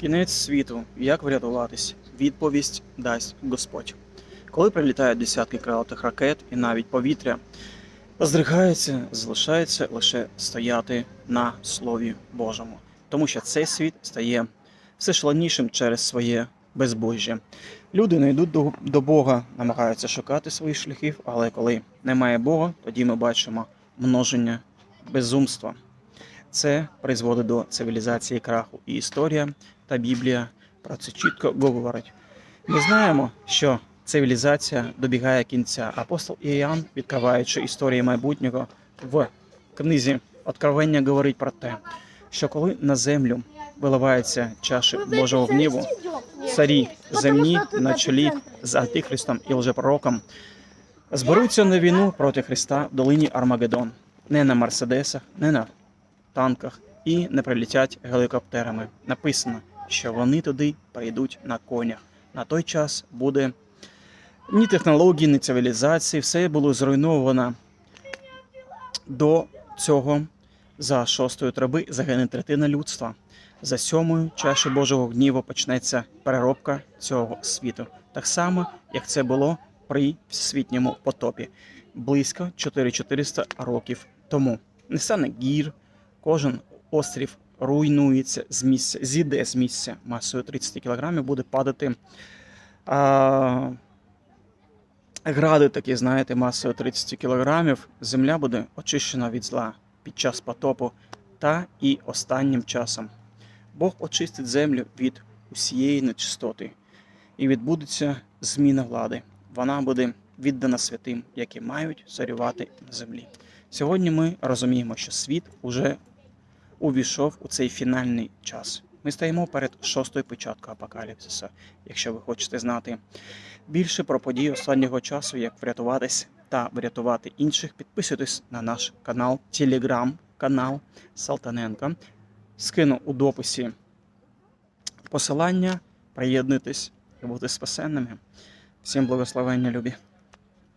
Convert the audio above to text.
Кінець світу. Як врятуватись? Відповість дасть Господь. Коли прилітають десятки крилатих ракет і навіть повітря здригається, залишається лише стояти на Слові Божому. Тому що цей світ стає все шаленішим через своє безбожжя. Люди не йдуть до, до Бога, намагаються шукати своїх шляхів, але коли немає Бога, тоді ми бачимо множення безумства. Це призводить до цивілізації краху. І історія та Біблія про це чітко говорить. Ми знаємо, що цивілізація добігає кінця. Апостол Іоанн, відкриваючи історії майбутнього в книзі Откровення, говорить про те, що коли на землю виливаються чаші Божого гніву, царі земні на чолі з Антихристом і лжепророком зберуться на війну проти Христа в долині Армагеддон. Не на Мерседесах, не на танках і не прилетять гелікоптерами. Написано, що вони туди прийдуть на конях. На той час буде ні технології, ні цивілізації, все було зруйновано до цього за шостої траби загине третина людства. За сьомою чаші Божого гніву почнеться переробка цього світу. Так само, як це було при всесвітньому потопі близько 4400 років тому. Не гір, кожен острів руйнується з місця, зійде з місця масою 30 кг, буде падати. А, гради такі, знаєте, масою 30 кг, земля буде очищена від зла під час потопу та і останнім часом. Бог очистить землю від усієї нечистоти, і відбудеться зміна влади. Вона буде віддана святим, які мають царювати на землі. Сьогодні ми розуміємо, що світ уже увійшов у цей фінальний час. Ми стоїмо перед шостою печаткою апокаліпсиса. Якщо ви хочете знати більше про події останнього часу, як врятуватись та врятувати інших, підписуйтесь на наш канал, телеграм-канал Салтаненка. Скину у дописі посилання, приєднуйтесь і бути спасенними. Всім благословення, любі.